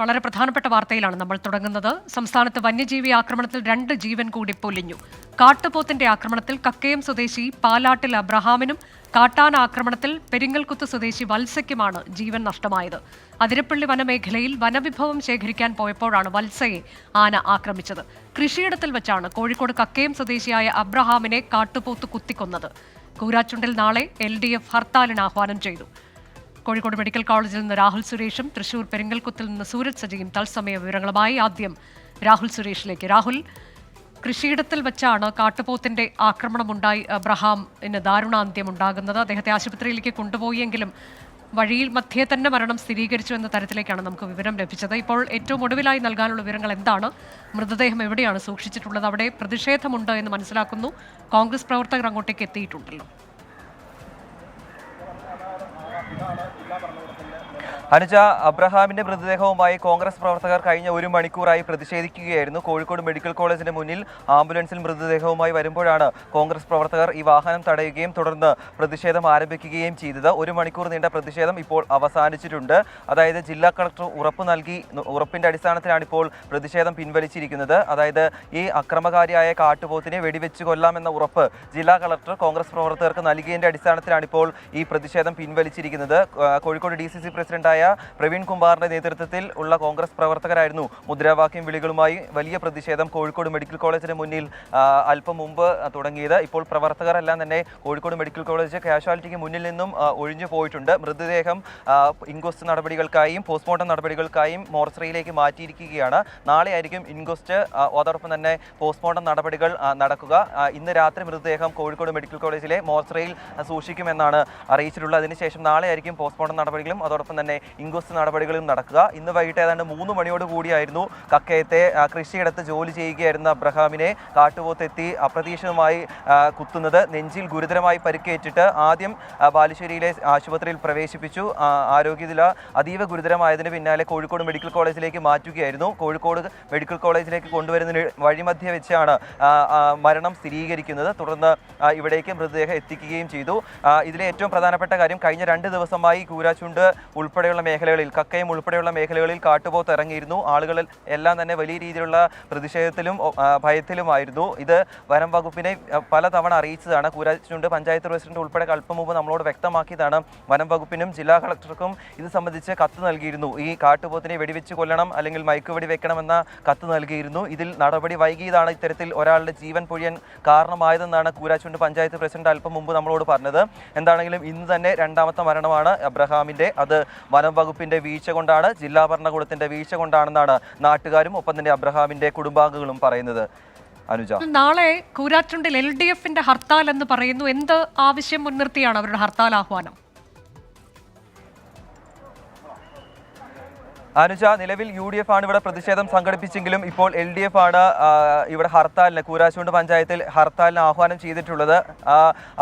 വളരെ പ്രധാനപ്പെട്ട വാർത്തയിലാണ് നമ്മൾ തുടങ്ങുന്നത്. സംസ്ഥാനത്ത് വന്യജീവി ആക്രമണത്തിൽ രണ്ട് ജീവൻ കൂടി പൊലിഞ്ഞു. കാട്ടുപോത്തിന്റെ ആക്രമണത്തിൽ കക്കയം സ്വദേശി പാലാട്ടിൽ അബ്രഹാമിനും കാട്ടാന ആക്രമണത്തിൽ പെരിങ്ങൽകുത്ത് സ്വദേശി വത്സയ്ക്കുമാണ് ജീവൻ നഷ്ടമായത്. അതിരപ്പള്ളി വനമേഖലയിൽ വനവിഭവം ശേഖരിക്കാൻ പോയപ്പോഴാണ് വത്സയെ ആന ആക്രമിച്ചത്. കൃഷിയിടത്തിൽ വെച്ചാണ് കോഴിക്കോട് കക്കയം സ്വദേശിയായ അബ്രഹാമിനെ കാട്ടുപോത്ത് കുത്തിക്കൊന്നത്. കൂരാച്ചുണ്ടിൽ നാളെ എൽ ഡി എഫ് ഹർത്താലിന് ആഹ്വാനം ചെയ്തു. കോഴിക്കോട് മെഡിക്കൽ കോളേജിൽ നിന്ന് രാഹുൽ സുരേഷും തൃശൂർ പെരിങ്ങൽകുത്തിൽ നിന്ന് സൂരജ് സജിയും തത്സമയ വിവരങ്ങളുമായി ആദ്യം രാഹുൽ സുരേഷിലേക്ക്. രാഹുൽ കൃഷിയിടത്തിൽ വെച്ചാണ് കാട്ടുപോത്തിന്റെ ആക്രമണമുണ്ടായി അബ്രഹാമിന് ദാരുണാന്ത്യം ഉണ്ടാകുന്നത്. അദ്ദേഹത്തെ ആശുപത്രിയിലേക്ക് കൊണ്ടുപോയെങ്കിലും വഴിയിൽ മധ്യേ തന്നെ മരണം സ്ഥിരീകരിച്ചു എന്ന തരത്തിലേക്കാണ് നമുക്ക് വിവരം ലഭിച്ചത്. ഇപ്പോൾ ഏറ്റവും ഒടുവിലായി നൽകാനുള്ള വിവരങ്ങൾ എന്താണ്? മൃതദേഹം എവിടെയാണ് സൂക്ഷിച്ചിട്ടുള്ളത്? അവിടെ പ്രതിഷേധമുണ്ട് എന്ന് മനസ്സിലാക്കുന്നു. കോൺഗ്രസ് പ്രവർത്തകർ അങ്ങോട്ടേക്ക് എത്തിയിട്ടുണ്ടല്ലോ. comment. അനുജ അബ്രഹാമിന്റെ മൃതദേഹവുമായി കോൺഗ്രസ് പ്രവർത്തകർ കഴിഞ്ഞ ഒരു മണിക്കൂറായി പ്രതിഷേധിക്കുകയായിരുന്നു. കോഴിക്കോട് മെഡിക്കൽ കോളേജിന് മുന്നിൽ ആംബുലൻസിൽ മൃതദേഹവുമായി വരുമ്പോഴാണ് കോൺഗ്രസ് പ്രവർത്തകർ ഈ വാഹനം തടയുകയും തുടർന്ന് പ്രതിഷേധം ആരംഭിക്കുകയും ചെയ്തത്. ഒരു മണിക്കൂർ നീണ്ട പ്രതിഷേധം ഇപ്പോൾ അവസാനിച്ചിട്ടുണ്ട്. അതായത് ജില്ലാ കളക്ടർ ഉറപ്പ് നൽകി ഉറപ്പിന്റെ അടിസ്ഥാനത്തിലാണ് ഇപ്പോൾ പ്രതിഷേധം പിൻവലിച്ചിരിക്കുന്നത്. അതായത് ഈ അക്രമകാരിയായ കാട്ടുപോത്തിനെ വെടിവെച്ച് കൊല്ലാമെന്ന ഉറപ്പ് ജില്ലാ കളക്ടർ കോൺഗ്രസ് പ്രവർത്തകർക്ക് നൽകിയതിന്റെ അടിസ്ഥാനത്തിലാണ് ഇപ്പോൾ ഈ പ്രതിഷേധം പിൻവലിച്ചിരിക്കുന്നത്. കോഴിക്കോട് ഡി സി സി പ്രസിഡന്റായ പ്രവീൺ കുമാറിന്റെ നേതൃത്വത്തിൽ ഉള്ള കോൺഗ്രസ് പ്രവർത്തകരായിരുന്നു. മുദ്രാവാക്യം വിളികളുമായി വലിയ പ്രതിഷേധം കോഴിക്കോട് മെഡിക്കൽ കോളേജിന് മുന്നിൽ അല്പം മുമ്പ് തുടങ്ങിയത്. ഇപ്പോൾ പ്രവർത്തകരെല്ലാം തന്നെ കോഴിക്കോട് മെഡിക്കൽ കോളേജ് കാഷ്വാലിറ്റിക്ക് മുന്നിൽ നിന്നും ഒഴിഞ്ഞു പോയിട്ടുണ്ട്. മൃതദേഹം ഇൻക്വസ്റ്റ് നടപടികൾക്കായും പോസ്റ്റ്മോർട്ടം നടപടികൾക്കായും മോർച്ചറിയിലേക്ക് മാറ്റിയിരിക്കുകയാണ്. നാളെ ആയിരിക്കും ഇൻക്വസ്റ്റ് അതോടൊപ്പം തന്നെ പോസ്റ്റ്മോർട്ടം നടപടികൾ നടക്കുക. ഇന്ന് രാത്രി മൃതദേഹം കോഴിക്കോട് മെഡിക്കൽ കോളേജിലെ മോർച്ചറിയിൽ സൂക്ഷിക്കുമെന്നാണ് അറിയിച്ചിട്ടുള്ളത്. അതിനുശേഷം നാളെ ആയിരിക്കും പോസ്റ്റ്മോർട്ടം നടപടികളും അതോടൊപ്പം തന്നെ ഇൻക്വസ്റ്റ് നടപടികളും നടക്കുക. ഇന്ന് വൈകിട്ട് ഏതാണ്ട് മൂന്ന് മണിയോട് കൂടിയായിരുന്നു കക്കയത്തെ കൃഷിയിടത്ത് ജോലി ചെയ്യുകയായിരുന്ന അബ്രഹാമിനെ കാട്ടുപോത്തെത്തി അപ്രതീക്ഷിതമായി കുത്തുന്നത്. നെഞ്ചിൽ ഗുരുതരമായി പരിക്കേറ്റിട്ട് ആദ്യം ബാലുശ്ശേരിയിലെ ആശുപത്രിയിൽ പ്രവേശിപ്പിച്ചു. ആരോഗ്യനില അതീവ ഗുരുതരമായതിന് പിന്നാലെ കോഴിക്കോട് മെഡിക്കൽ കോളേജിലേക്ക് മാറ്റുകയായിരുന്നു. കോഴിക്കോട് മെഡിക്കൽ കോളേജിലേക്ക് കൊണ്ടുവരുന്നതിന് വഴിമധ്യ വെച്ചാണ് മരണം സ്ഥിരീകരിക്കുന്നത്. തുടർന്ന് ഇവിടേക്ക് മൃതദേഹം എത്തിക്കുകയും ചെയ്തു. ഇതിലെ ഏറ്റവും പ്രധാനപ്പെട്ട കാര്യം കഴിഞ്ഞ രണ്ട് ദിവസമായി കൂരാച്ചുണ്ട് ഉൾപ്പെടെയുള്ള മേഖലകളിൽ കക്കയം ഉൾപ്പെടെയുള്ള മേഖലകളിൽ കാട്ടുപോത്ത് ഇറങ്ങിയിരുന്നു. ആളുകൾ എല്ലാം തന്നെ വലിയ രീതിയിലുള്ള പ്രതിഷേധത്തിലും ഭയത്തിലുമായിരുന്നു. ഇത് വനം വകുപ്പിനെ പലതവണ അറിയിച്ചതാണ്. കൂരാച്ചുണ്ട് പഞ്ചായത്ത് പ്രസിഡന്റ് ഉൾപ്പെടെ അല്പം മുമ്പ് നമ്മളോട് വ്യക്തമാക്കിയതാണ്. വനം വകുപ്പിനും ജില്ലാ കളക്ടർക്കും ഇത് സംബന്ധിച്ച് കത്ത് നൽകിയിരുന്നു. ഈ കാട്ടുപോത്തിനെ വെടിവെച്ച് കൊല്ലണം അല്ലെങ്കിൽ മയക്കുവെടി വെക്കണമെന്ന കത്ത് നൽകിയിരുന്നു. ഇതിൽ നടപടി വൈകിയതാണ് ഇത്തരത്തിൽ ഒരാളുടെ ജീവൻ പൊഴിയാൻ കാരണമായതെന്നാണ് കൂരാച്ചുണ്ട് പഞ്ചായത്ത് പ്രസിഡന്റ് അല്പം മുമ്പ് നമ്മളോട് പറഞ്ഞത്. എന്താണെങ്കിലും ഇന്ന് തന്നെ രണ്ടാമത്തെ മരണമാണ് അബ്രഹാമിന്റെ. അത് വനം വകുപ്പിന്റെ വീഴ്ച കൊണ്ടാണ് ജില്ലാ ഭരണകൂടത്തിന്റെ വീഴ്ച കൊണ്ടാണെന്നാണ് നാട്ടുകാരും ഒപ്പം തന്നെ അബ്രഹാമിന്റെ കുടുംബാംഗങ്ങളും പറയുന്നത്. അനുജ. നാളെ കൂരാറ്റുണ്ടിൽ എൽ ഡി എഫിന്റെ ഹർത്താൽ എന്ന് പറയുന്നു. എന്ത് ആവശ്യം മുൻനിർത്തിയാണ് അവരുടെ ഹർത്താൽ ആഹ്വാനം? അനുജ നിലവിൽ യു ഡി എഫ് ആണ് ഇവിടെ പ്രതിഷേധം സംഘടിപ്പിച്ചെങ്കിലും ഇപ്പോൾ എൽ ഡി എഫ് ആണ് ഇവിടെ ഹർത്താലിന് കൂരാശുണ്ട് പഞ്ചായത്തിൽ ഹർത്താലിന് ആഹ്വാനം ചെയ്തിട്ടുള്ളത്.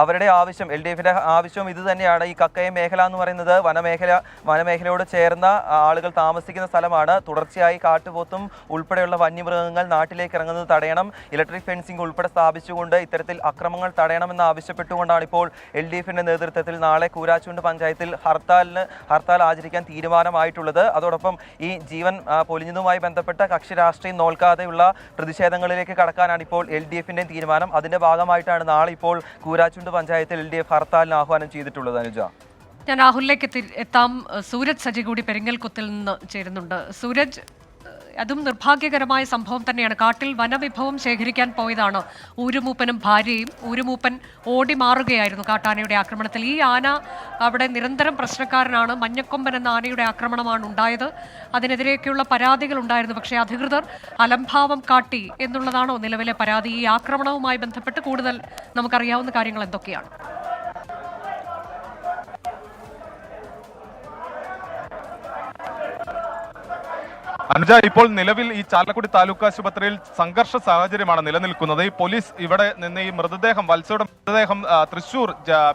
അവരുടെ ആവശ്യം എൽ ഡി എഫിന്റെ ആവശ്യം ഇത് തന്നെയാണ്. ഈ കക്കയം മേഖല എന്ന് പറയുന്നത് വനമേഖല വനമേഖലയോട് ചേർന്ന ആളുകൾ താമസിക്കുന്ന സ്ഥലമാണ്. തുടർച്ചയായി കാട്ടുപോത്തും ഉൾപ്പെടെയുള്ള വന്യമൃഗങ്ങൾ നാട്ടിലേക്ക് ഇറങ്ങുന്നത് തടയണം. ഇലക്ട്രിക് ഫെൻസിംഗ് ഉൾപ്പെടെ സ്ഥാപിച്ചുകൊണ്ട് ഇത്തരത്തിൽ അക്രമങ്ങൾ തടയണമെന്ന് ആവശ്യപ്പെട്ടുകൊണ്ടാണ് ഇപ്പോൾ എൽ ഡി എഫിന്റെ നേതൃത്വത്തിൽ നാളെ കൂരാശുണ്ട് പഞ്ചായത്തിൽ ഹർത്താലിന് ഹർത്താൽ ആചരിക്കാൻ തീരുമാനമായിട്ടുള്ളത്. അതോടൊപ്പം ഈ ജീവൻ പൊലിഞ്ഞതുമായി ബന്ധപ്പെട്ട കക്ഷി രാഷ്ട്രീയം നോൽക്കാതെയുള്ള പ്രതിഷേധങ്ങളിലേക്ക് കടക്കാനാണ് ഇപ്പോൾ എൽ ഡി എഫിന്റെയും തീരുമാനം. അതിന്റെ ഭാഗമായിട്ടാണ് നാളെ ഇപ്പോൾ കൂരാച്ചുണ്ട് പഞ്ചായത്തിൽ എൽ ഡി എഫ് ഹർത്താലിന് ആഹ്വാനം ചെയ്തിട്ടുള്ളത് അനുജ. ഞാൻ രാഹുലിലേക്ക് എത്തി സൂരജ് സജികൂടി പെരിങ്ങൽകുത്തിൽ നിന്ന് ചേരുന്നുണ്ട്. സൂരജ് അതും നിർഭാഗ്യകരമായ സംഭവം തന്നെയാണ്. കാട്ടിൽ വനവിഭവം ശേഖരിക്കാൻ പോയതാണ് ഊരുമൂപ്പനും ഭാര്യയും. ഊരുമൂപ്പൻ ഓടി മാറുകയായിരുന്നു കാട്ടാനയുടെ ആക്രമണത്തിൽ. ഈ ആന അവിടെ നിരന്തരം പ്രശ്നക്കാരനാണ്. മഞ്ഞക്കൊമ്പൻ എന്ന ആനയുടെ ആക്രമണമാണ് ഉണ്ടായത്. അതിനെതിരെയൊക്കെയുള്ള പരാതികൾ ഉണ്ടായിരുന്നു. പക്ഷേ അധികൃതർ അലംഭാവം കാട്ടി എന്നുള്ളതാണോ നിലവിലെ പരാതി? ഈ ആക്രമണവുമായി ബന്ധപ്പെട്ട് കൂടുതൽ നമുക്കറിയാവുന്ന കാര്യങ്ങൾ എന്തൊക്കെയാണ്? അനുജ ഇപ്പോൾ നിലവിൽ ഈ ചാലക്കുടി താലൂക്ക് ആശുപത്രിയിൽ സംഘർഷ സാഹചര്യമാണ് നിലനിൽക്കുന്നത്. ഈ പോലീസ് ഇവിടെ നിന്ന് ഈ മൃതദേഹം വത്സയുടെ മൃതദേഹം തൃശൂർ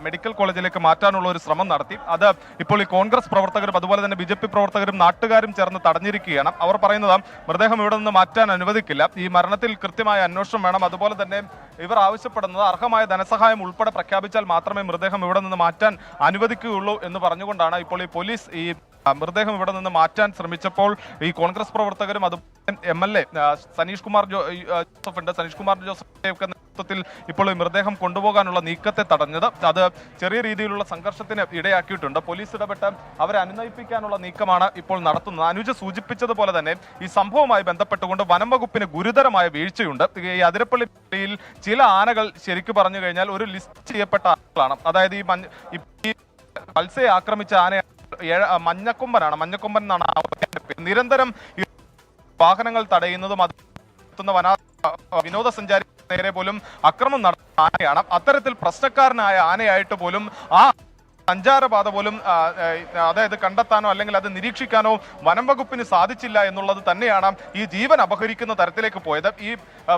മെഡിക്കൽ കോളേജിലേക്ക് മാറ്റാനുള്ള ഒരു ശ്രമം നടത്തി. അത് ഇപ്പോൾ ഈ കോൺഗ്രസ് പ്രവർത്തകരും അതുപോലെ തന്നെ ബി പ്രവർത്തകരും നാട്ടുകാരും ചേർന്ന് തടഞ്ഞിരിക്കുകയാണ്. അവർ പറയുന്നത് മൃതദേഹം ഇവിടെ നിന്ന് മാറ്റാൻ അനുവദിക്കില്ല. ഈ മരണത്തിൽ കൃത്യമായ അന്വേഷണം വേണം. അതുപോലെ തന്നെ ഇവർ ആവശ്യപ്പെടുന്നത് അർഹമായ ധനസഹായം ഉൾപ്പെടെ പ്രഖ്യാപിച്ചാൽ മാത്രമേ മൃതദേഹം ഇവിടെ നിന്ന് മാറ്റാൻ അനുവദിക്കുകയുള്ളൂ എന്ന് പറഞ്ഞുകൊണ്ടാണ് ഇപ്പോൾ ഈ പോലീസ് ഈ മൃതദേഹം ഇവിടെ നിന്ന് മാറ്റാൻ ശ്രമിച്ചപ്പോൾ ഈ കോൺഗ്രസ് പ്രവർത്തകരും അത് M L A Saneesh Kumar Joseph ഉണ്ട്. സനീഷ് കുമാർ ജോസഫ് നേതൃത്വത്തിൽ ഇപ്പോൾ മൃതദേഹം കൊണ്ടുപോകാനുള്ള നീക്കത്തെ തടഞ്ഞത്. അത് ചെറിയ രീതിയിലുള്ള സംഘർഷത്തിന് ഇടയാക്കിയിട്ടുണ്ട്. പോലീസ് ഇടപെട്ട് അവരെ അനുനയിപ്പിക്കാനുള്ള നീക്കമാണ് ഇപ്പോൾ നടത്തുന്നത്. അനുജ സൂചിപ്പിച്ചതുപോലെ തന്നെ ഈ സംഭവവുമായി ബന്ധപ്പെട്ടുകൊണ്ട് വനം വകുപ്പിന് ഗുരുതരമായ വീഴ്ചയുണ്ട്. ഈ അതിരപ്പള്ളിയിൽ ചില ആനകൾ ശരിക്കു പറഞ്ഞു കഴിഞ്ഞാൽ ഒരു ലിസ്റ്റ് ചെയ്യപ്പെട്ട ആനകളാണ് അതായത് ഈ മഞ്ഞ ഈ ആക്രമിച്ച ആന മഞ്ഞക്കൊമ്പനാണ്. മഞ്ഞക്കൊമ്പൻ എന്നാണ്. നിരന്തരം വാഹനങ്ങൾ തടയുന്നതും അത് നടത്തുന്ന വനാ വിനോദസഞ്ചാരി നേരെ പോലും അക്രമം നടത്തുന്ന ആനയാണ്. അത്തരത്തിൽ പ്രശ്നക്കാരനായ ആനയായിട്ട് പോലും ആ സഞ്ചാരപാത പോലും അതായത് കണ്ടെത്താനോ അല്ലെങ്കിൽ അത് നിരീക്ഷിക്കാനോ വനം വകുപ്പിന് സാധിച്ചില്ല എന്നുള്ളത് തന്നെയാണ് ഈ ജീവൻ അപഹരിക്കുന്ന തരത്തിലേക്ക് പോയത്. ഈ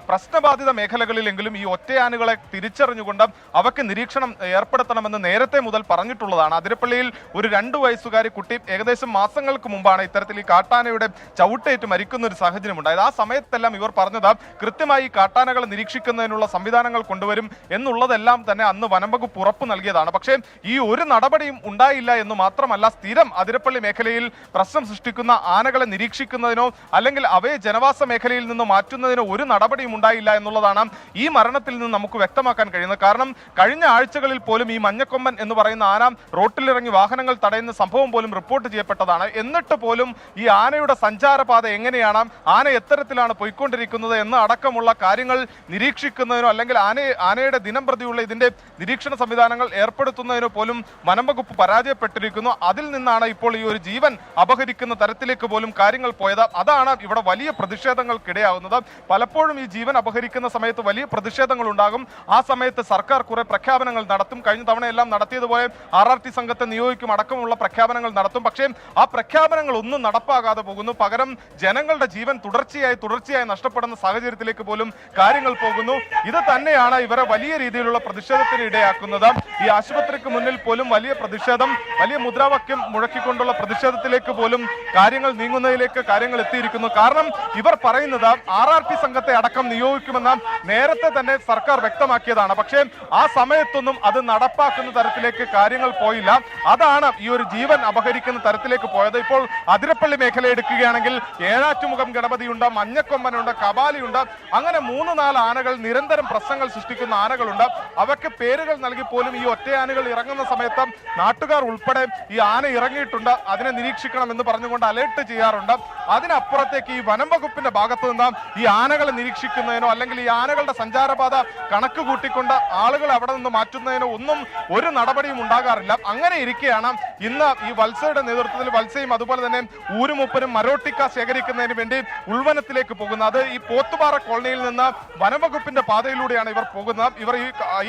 പ്രശ്നബാധിത മേഖലകളിലെങ്കിലും ഈ ഒറ്റയാനുകളെ തിരിച്ചറിഞ്ഞുകൊണ്ട് അവയ്ക്ക് നിരീക്ഷണം ഏർപ്പെടുത്തണമെന്ന് നേരത്തെ മുതൽ പറഞ്ഞിട്ടുള്ളതാണ്. അതിരപ്പള്ളിയിൽ ഒരു രണ്ടു വയസ്സുകാരി കുട്ടി ഏകദേശം മാസങ്ങൾക്ക് മുമ്പാണ് ഇത്തരത്തിൽ ഈ കാട്ടാനയുടെ ചവിട്ടേറ്റ് മരിക്കുന്ന ഒരു സാഹചര്യം ഉണ്ടായത് ആ സമയത്തെല്ലാം ഇവർ പറഞ്ഞത് കൃത്യമായി കാട്ടാനകളെ നിരീക്ഷിക്കുന്നതിനുള്ള സംവിധാനങ്ങൾ കൊണ്ടുവരും എന്നുള്ളതെല്ലാം തന്നെ അന്ന് വനം വകുപ്പ് ഉറപ്പ് നൽകിയതാണ്. പക്ഷേ ഈ ഒരു നടപടിയും ഉണ്ടായില്ല എന്ന് മാത്രമല്ല സ്ഥിരം അതിരപ്പള്ളി മേഖലയിൽ പ്രശ്നം സൃഷ്ടിക്കുന്ന ആനകളെ നിരീക്ഷിക്കുന്നതിനോ അല്ലെങ്കിൽ അവയെ ജനവാസ മേഖലയിൽ നിന്ന് മാറ്റുന്നതിനോ ഒരു നടപടിയും ഉണ്ടായില്ല എന്നുള്ളതാണ് ഈ മരണത്തിൽ നിന്ന് നമുക്ക് വ്യക്തമാക്കാൻ കഴിയുന്നത്. കാരണം കഴിഞ്ഞ ആഴ്ചകളിൽ പോലും ഈ മഞ്ഞക്കൊമ്പൻ എന്ന് പറയുന്ന ആന റോട്ടിലിറങ്ങി വാഹനങ്ങൾ തടയുന്ന സംഭവം പോലും റിപ്പോർട്ട് ചെയ്യപ്പെട്ടതാണ്. എന്നിട്ട് പോലും ഈ ആനയുടെ സഞ്ചാരപാത എങ്ങനെയാണ് ആന എത്തരത്തിലാണ് പോയിക്കൊണ്ടിരിക്കുന്നത് എന്ന് അടക്കമുള്ള കാര്യങ്ങൾ നിരീക്ഷിക്കുന്നതിനോ അല്ലെങ്കിൽ ആന ആനയുടെ ദിനം പ്രതിയുള്ള ഇതിന്റെ നിരീക്ഷണ സംവിധാനങ്ങൾ ഏർപ്പെടുത്തുന്നതിനോ പോലും വനം വകുപ്പ് പരാജയപ്പെട്ടിരിക്കുന്നു. അതിൽ നിന്നാണ് ഇപ്പോൾ ഈ ഒരു ജീവൻ അപഹരിക്കുന്ന തരത്തിലേക്ക് പോലും കാര്യങ്ങൾ പോയത്. അതാണ് ഇവിടെ വലിയ പ്രതിഷേധങ്ങൾക്കിടയാകുന്നത് പലപ്പോഴും ഈ ജീവൻ അപഹരിക്കുന്ന സമയത്ത് വലിയ പ്രതിഷേധങ്ങൾ ഉണ്ടാകും. ആ സമയത്ത് സർക്കാർ കുറെ പ്രഖ്യാപനങ്ങൾ നടത്തും. കഴിഞ്ഞ തവണയെല്ലാം നടത്തിയതുപോലെ ആർ ആർ ടി സംഘത്തെ നിയോഗിക്കും അടക്കമുള്ള പ്രഖ്യാപനങ്ങൾ നടത്തും. പക്ഷേ ആ പ്രഖ്യാപനങ്ങൾ ഒന്നും നടപ്പാകാതെ പോകുന്നു. പകരം ജനങ്ങളുടെ ജീവൻ തുടർച്ചയായി തുടർച്ചയായി നഷ്ടപ്പെടുന്ന സാഹചര്യത്തിലേക്ക് പോലും കാര്യങ്ങൾ പോകുന്നു. ഇത് തന്നെയാണ് ഇവരെ വലിയ രീതിയിലുള്ള പ്രതിഷേധത്തിന് ഇടയാക്കുന്നത്. ഈ ആശുപത്രിക്ക് മുന്നിൽ പോലും വലിയ പ്രതിഷേധം വലിയ മുദ്രാവാക്യം മുഴക്കിക്കൊണ്ടുള്ള പ്രതിഷേധത്തിലേക്ക് പോലും കാര്യങ്ങൾ നീങ്ങുന്നതിലേക്ക് കാര്യങ്ങൾ എത്തിയിരിക്കുന്നു. കാരണം ഇവർ പറയുന്നത് ആർ ആർ പി സംഘത്തെ അടക്കം നിയോഗിക്കുമെന്ന് നേരത്തെ തന്നെ സർക്കാർ വ്യക്തമാക്കിയതാണ്. പക്ഷേ ആ സമയത്തൊന്നും അത് നടപ്പാക്കുന്ന തരത്തിലേക്ക് കാര്യങ്ങൾ പോയില്ല. അതാണ് ഈ ഒരു ജീവൻ അപഹരിക്കുന്ന തരത്തിലേക്ക് പോയത്. ഇപ്പോൾ അതിരപ്പള്ളി മേഖല എടുക്കുകയാണെങ്കിൽ ഏഴാറ്റുമുഖം ഗണപതിയുണ്ട് മഞ്ഞക്കൊമ്പനുണ്ട് കപാലിയുണ്ട്. അങ്ങനെ മൂന്ന് നാല് ആനകൾ നിരന്തരം പ്രശ്നങ്ങൾ സൃഷ്ടിക്കുന്ന ആനകളുണ്ട്. അവയ്ക്ക് പേരുകൾ നൽകി പോലും ഈ ഒറ്റയാനകൾ ഇറങ്ങുന്ന സമയത്ത് നാട്ടുകാർ ഉൾപ്പെടെ ഈ ആന ഇറങ്ങിയിട്ടുണ്ട്. അതിനെ നിരീക്ഷിക്കണം എന്ന് പറഞ്ഞുകൊണ്ട് അലേർട്ട് ചെയ്യാറുണ്ട്. അതിനപ്പുറത്തേക്ക് ഈ വനം വകുപ്പിന്റെ ഭാഗത്തു നിന്ന് ഈ ആനകളെ നിരീക്ഷിക്കുന്നതിനോ അല്ലെങ്കിൽ ഈ ആനകളുടെ സഞ്ചാരപാത കണക്ക് കൂട്ടിക്കൊണ്ട് ആളുകൾ അവിടെ നിന്ന് മാറ്റുന്നതിനോ ഒന്നും ഒരു നടപടിയും ഉണ്ടാകാറില്ല. അങ്ങനെ ഇരിക്കെയാണ് ഇന്ന് ഈ വത്സയുടെ നേതൃത്വത്തിൽ വത്സയും അതുപോലെ തന്നെ ഊരുമുപ്പനും മരോട്ടിക്ക ശേഖരിക്കുന്നതിന് വേണ്ടി ഉൾവനത്തിലേക്ക് പോകുന്നത്. അത് ഈ പോത്തുപാറ കോളനിയിൽ നിന്ന് വനംവകുപ്പിന്റെ പാതയിലൂടെയാണ് ഇവർ പോകുന്നത്. ഇവർ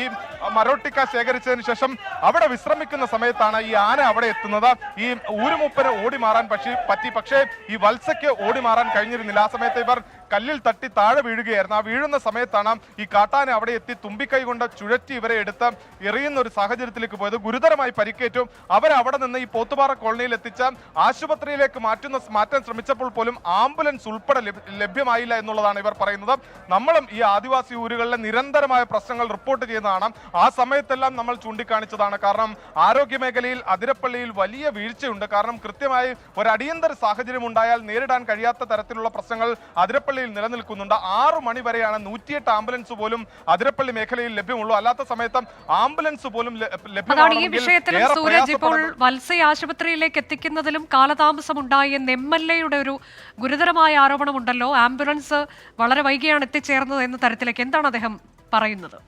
ഈ മരോട്ടിക്ക ശേഖരിച്ചതിന് ശേഷം അവിടെ വിശ്രമിക്കുന്ന സമയത്താണ് ഈ ആന അവിടെ എത്തുന്നത്. ഈ ഊരുമുപ്പന് ഓടി മാറാൻ പക്ഷേ പറ്റി. പക്ഷേ ഈ വത്സയ്ക്ക് ഓടി മാറാൻ കഴിഞ്ഞിരുന്നില്ല. ആ സമയത്ത് ഇവർ കല്ലിൽ തട്ടി താഴെ വീഴുകയായിരുന്നു. ആ വീഴുന്ന സമയത്താണ് ഈ കാട്ടാന അവിടെ എത്തി തുമ്പിക്കൈ കൊണ്ട് ചുഴറ്റി ഇവരെ എടുത്ത് എറിയുന്ന ഒരു സാഹചര്യത്തിലേക്ക് പോയത്. ഗുരുതരമായി പരിക്കേറ്റു. അവരെ അവിടെ നിന്ന് ഈ പോത്തുപാറ കോളനിയിൽ എത്തിച്ച ആശുപത്രിയിലേക്ക് മാറ്റുന്ന മാറ്റാൻ ശ്രമിച്ചപ്പോൾ പോലും ആംബുലൻസ് ഉൾപ്പെടെ ലഭ്യമായില്ല എന്നുള്ളതാണ് ഇവർ പറയുന്നത്. നമ്മളും ഈ ആദിവാസി ഊരുകളിലെ നിരന്തരമായ പ്രശ്നങ്ങൾ റിപ്പോർട്ട് ചെയ്യുന്നതാണ്. ആ സമയത്തെല്ലാം നമ്മൾ ചൂണ്ടിക്കാണിച്ചതാണ്. കാരണം ആരോഗ്യ മേഖലയിൽ അതിരപ്പള്ളിയിൽ വലിയ വീഴ്ചയുണ്ട്. കാരണം കൃത്യമായി ഒരു അടിയന്തര സാഹചര്യം ഉണ്ടായാൽ നേരിടാൻ കഴിയാത്ത തരത്തിലുള്ള പ്രശ്നങ്ങൾ അതിരപ്പള്ളിയിൽ നിലനിൽക്കുന്നുണ്ട്. ആറ് മണി വരെയാണ് നൂറ്റിയെട്ട് ആംബുലൻസ് പോലും അതിരപ്പള്ളി മേഖലയിൽ ലഭ്യമുള്ളൂ. അല്ലാത്ത സമയത്ത് ആംബുലൻസ് പോലും അതാണ് ഈ വിഷയത്തിൽ വിഷയത്തിലും സൂരജ് ഇപ്പോൾ വത്സ്യ ആശുപത്രിയിലേക്ക് എത്തിക്കുന്നതിലും കാലതാമസം എന്ന് എം എൽ എയുടെ ഒരു ഗുരുതരമായ ആരോപണമുണ്ടല്ലോ. ആംബുലൻസ് വളരെ വൈകിയാണ് എത്തിച്ചേർന്നത് എന്ന തരത്തിലേക്ക് എന്താണ് അദ്ദേഹം പറയുന്നത്?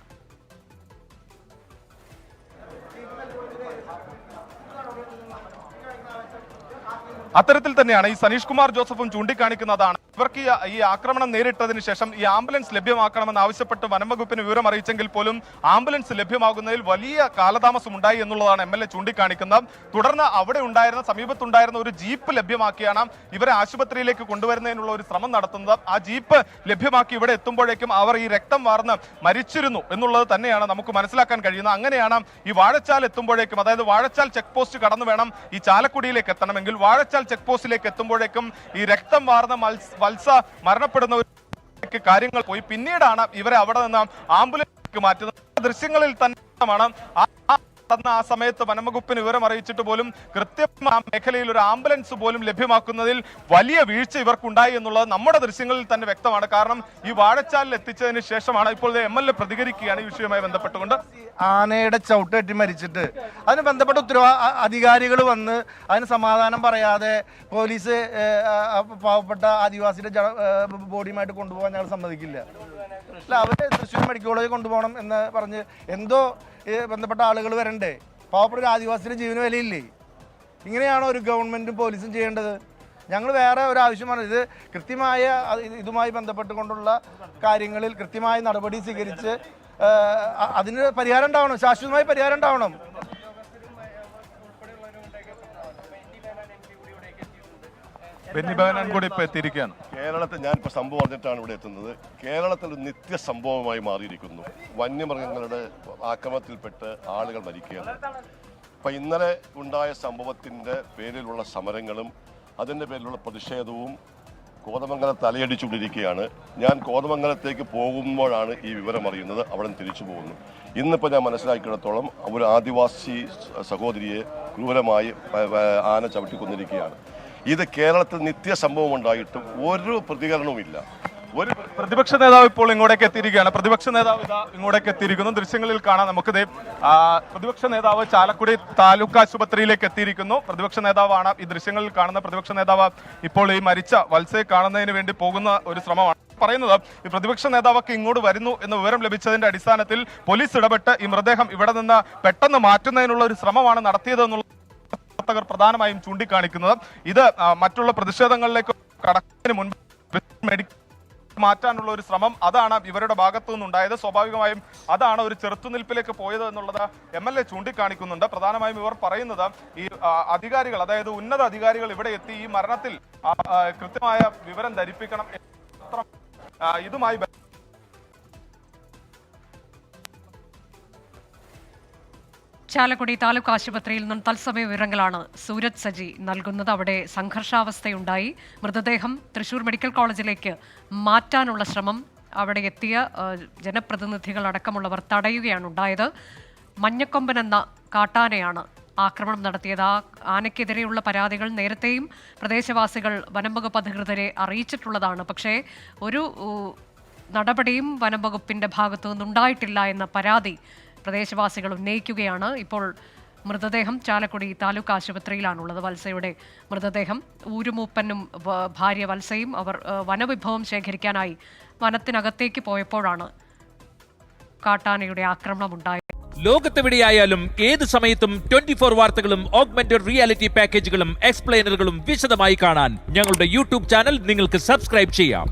അത്തരത്തിൽ തന്നെയാണ് ഈ സനീഷ് കുമാർ ജോസഫും ചൂണ്ടിക്കാണിക്കുന്നതാണ്. ഇവർക്ക് ഈ- ആക്രമണം നേരിട്ടതിന് ശേഷം ഈ ആംബുലൻസ് ലഭ്യമാക്കണമെന്ന് ആവശ്യപ്പെട്ട് വനംവകുപ്പിന് വിവരം അറിയിച്ചെങ്കിൽ പോലും ആംബുലൻസ് ലഭ്യമാകുന്നതിൽ വലിയ കാലതാമസം ഉണ്ടായി എന്നുള്ളതാണ് എം എൽ എ ചൂണ്ടിക്കാണിക്കുന്നത്. തുടർന്ന് അവിടെ ഉണ്ടായിരുന്ന സമീപത്തുണ്ടായിരുന്ന ഒരു ജീപ്പ് ലഭ്യമാക്കിയാണ് ഇവരെ ആശുപത്രിയിലേക്ക് കൊണ്ടുവരുന്നതിനുള്ള ഒരു ശ്രമം നടത്തുന്നത്. ആ ജീപ്പ് ലഭ്യമാക്കി ഇവിടെ എത്തുമ്പോഴേക്കും അവർ ഈ രക്തം വാർന്ന് മരിച്ചിരുന്നു എന്നുള്ളത് തന്നെയാണ് നമുക്ക് മനസ്സിലാക്കാൻ കഴിയുന്നത്. അങ്ങനെയാണ് ഈ വാഴച്ചാൽ എത്തുമ്പോഴേക്കും അതായത് വാഴച്ചാൽ ചെക്ക് പോസ്റ്റ് കടന്നു വേണം ഈ ചാലക്കുടിയിലേക്ക് എത്തണമെങ്കിൽ. വാഴച്ചാൽ ചെക്ക് പോസ്റ്റിലേക്ക് എത്തുമ്പോഴേക്കും ഈ രക്തം വാർന്ന മത്സ- വത്സ മരണപ്പെടുന്ന ഒരു കാര്യങ്ങൾ പോയി. പിന്നീടാണ് ഇവരെ അവിടെ നിന്ന് ആംബുലൻസിലേക്ക് മാറ്റുന്നത് ദൃശ്യങ്ങളിൽ തന്നെ ആ നടന്ന ആ സമയത്ത് വനംവകുപ്പിന് വിവരം അറിയിച്ചിട്ട് പോലും കൃത്യം ആ മേഖലയിൽ ഒരു ആംബുലൻസ് പോലും ലഭ്യമാക്കുന്നതിൽ വലിയ വീഴ്ച ഇവർക്കുണ്ടായി എന്നുള്ളത് നമ്മുടെ ദൃശ്യങ്ങളിൽ തന്നെ വ്യക്തമാണ്. കാരണം ഈ വാഴച്ചാലിൽ എത്തിച്ചതിന് ശേഷമാണ് ഇപ്പോൾ എം എൽ എ പ്രതികരിക്കുകയാണ് ഈ വിഷയവുമായി ബന്ധപ്പെട്ടുകൊണ്ട്. ആനയുടെ ചവിട്ടേറ്റി മരിച്ചിട്ട്. അതിന് ബന്ധപ്പെട്ട ഉത്തരവാ അധികാരികൾ വന്ന് അതിന് സമാധാനം പറയാതെ പോലീസ് പാവപ്പെട്ട ആദിവാസിയുടെ ബോഡിയുമായിട്ട് കൊണ്ടുപോകാൻ ഞങ്ങൾ സമ്മതിക്കില്ല. അല്ല അവർ തൃശ്ശൂർ മെഡിക്കൽ കോളേജിൽ കൊണ്ടുപോകണം എന്ന് പറഞ്ഞ് എന്തോ ബന്ധപ്പെട്ട ആളുകൾ വരണ്ടേ? പാവപ്പെട്ട ഒരു ആദിവാസിയുടെ ജീവന വിലയില്ലേ? ഇങ്ങനെയാണോ ഒരു ഗവൺമെന്റും പോലീസും ചെയ്യേണ്ടത്? ഞങ്ങൾ വേറെ ഒരു ആവശ്യമാണ് ഇത് കൃത്യമായ ഇതുമായി ബന്ധപ്പെട്ടുകൊണ്ടുള്ള കാര്യങ്ങളിൽ കൃത്യമായ നടപടി സ്വീകരിച്ച് അതിന് പരിഹാരം ഉണ്ടാവണം ശാശ്വതമായി പരിഹാരം ഉണ്ടാവണം. ബെന്നി കൂടി ഇപ്പൊ എത്തിയിരിക്കുകയാണ്. കേരളത്തിൽ ഞാനിപ്പോൾ സംഭവം പറഞ്ഞിട്ടാണ് ഇവിടെ എത്തുന്നത്. കേരളത്തിൽ ഒരു നിത്യ സംഭവമായി മാറിയിരിക്കുന്നു. വന്യമൃഗങ്ങളുടെ ആക്രമണത്തിൽപ്പെട്ട് ആളുകൾ മരിക്കുകയാണ്. അപ്പം ഇന്നലെ ഉണ്ടായ സംഭവത്തിന്റെ പേരിലുള്ള സമരങ്ങളും അതിന്റെ പേരിലുള്ള പ്രതിഷേധവും കോതമംഗലം തലയടിച്ചുകൊണ്ടിരിക്കുകയാണ്. ഞാൻ കോതമംഗലത്തേക്ക് പോകുമ്പോഴാണ് ഈ വിവരം അറിയുന്നത്. അവിടെ നിന്ന് തിരിച്ചു പോകുന്നു. ഇന്നിപ്പോൾ ഞാൻ മനസ്സിലാക്കിയിടത്തോളം ഒരു ആദിവാസി സഹോദരിയെ ക്രൂരമായി ആന ചവിട്ടിക്കൊന്നിരിക്കുകയാണ്. ഇത് കേരളത്തിൽ നിത്യ സംഭവം ഉണ്ടായിട്ടും ഒരു പ്രതികരണവുമില്ല. ഒരു പ്രതിപക്ഷ നേതാവ് ഇപ്പോൾ ഇങ്ങോട്ടേക്ക് എത്തിയിരിക്കുകയാണ്. പ്രതിപക്ഷ നേതാവ് ഇതാ ഇങ്ങോട്ടേക്ക് എത്തിയിരിക്കുന്നു. ദൃശ്യങ്ങളിൽ കാണാം. നമുക്ക് പ്രതിപക്ഷ നേതാവ് ചാലക്കുടി താലൂക്ക് ആശുപത്രിയിലേക്ക് എത്തിയിരിക്കുന്നു. പ്രതിപക്ഷ നേതാവാണ് ഈ ദൃശ്യങ്ങളിൽ കാണുന്ന പ്രതിപക്ഷ നേതാവ് ഇപ്പോൾ ഈ മരിച്ച വത്സയെ കാണുന്നതിന് വേണ്ടി പോകുന്ന ഒരു ശ്രമമാണ്. പറയുന്നത് ഈ പ്രതിപക്ഷ നേതാവൊക്കെ ഇങ്ങോട്ട് വരുന്നു എന്ന വിവരം ലഭിച്ചതിന്റെ അടിസ്ഥാനത്തിൽ പോലീസ് ഇടപെട്ട് ഈ മൃതദേഹം ഇവിടെ നിന്ന് പെട്ടെന്ന് മാറ്റുന്നതിനുള്ള ഒരു ശ്രമമാണ് നടത്തിയതെന്നുള്ള പ്രവർത്തകർ പ്രധാനമായും ചൂണ്ടിക്കാണിക്കുന്നത്. ഇത് മറ്റുള്ള പ്രതിഷേധങ്ങളിലേക്ക് കടക്കുന്നതിന് മുൻപ് മെഡിക്കൽ മാറ്റാനുള്ള ഒരു ശ്രമം അതാണ് ഇവരുടെ ഭാഗത്തു നിന്നുണ്ടായത്. സ്വാഭാവികമായും അതാണ് ഒരു ചെറുത്തുനിൽപ്പിലേക്ക് പോയത് എന്നുള്ളത് എം എൽ എ ചൂണ്ടിക്കാണിക്കുന്നുണ്ട്. പ്രധാനമായും ഇവർ പറയുന്നത് ഈ അധികാരികൾ അതായത് ഉന്നത അധികാരികൾ ഇവിടെ എത്തി ഈ മരണത്തിൽ കൃത്യമായ വിവരം ധരിപ്പിക്കണം ഇതുമായി ചാലക്കുടി താലൂക്ക് ആശുപത്രിയിൽ നിന്നും തത്സമയ വിവരങ്ങളാണ് സൂരജ് സജി നൽകുന്നത്. അവിടെ സംഘർഷാവസ്ഥയുണ്ടായി. മൃതദേഹം തൃശൂർ മെഡിക്കൽ കോളേജിലേക്ക് മാറ്റാനുള്ള ശ്രമം അവിടെ എത്തിയ ജനപ്രതിനിധികൾ അടക്കമുള്ളവർ തടയുകയാണ് ഉണ്ടായത്. മഞ്ഞക്കൊമ്പൻ എന്ന കാട്ടാനയാണ് ആക്രമണം നടത്തിയത്. ആ ആനയ്ക്കെതിരെയുള്ള പരാതികൾ നേരത്തെയും പ്രദേശവാസികൾ വനം വകുപ്പ് അധികൃതരെ അറിയിച്ചിട്ടുള്ളതാണ്. പക്ഷേ ഒരു നടപടിയും വനം വകുപ്പിന്റെ ഭാഗത്തു നിന്നുണ്ടായിട്ടില്ല എന്ന പരാതി പ്രദേശവാസികൾ ഉന്നയിക്കുകയാണ് ഇപ്പോൾ മൃതദേഹം ചാലക്കുടി താലൂക്ക് ആശുപത്രിയിലാണുള്ളത്. വത്സയുടെ മൃതദേഹം ഊരുമൂപ്പനും ഭാര്യ വത്സയും അവർ വനവിഭവം ശേഖരിക്കാനായി വനത്തിനകത്തേക്ക് പോയപ്പോഴാണ് കാട്ടാനയുടെ ആക്രമണം ഉണ്ടായത് ലോകത്തെവിടെയായാലും ഏത് സമയത്തും ട്വന്റി ഫോർ വാർത്തകളും ഓഗ്മെന്റഡ് റിയാലിറ്റി പാക്കേജുകളും എക്സ്പ്ലെയിനറുകളും വിശദമായി കാണാൻ ഞങ്ങളുടെ യൂട്യൂബ് ചാനൽ നിങ്ങൾക്ക് സബ്സ്ക്രൈബ് ചെയ്യാം.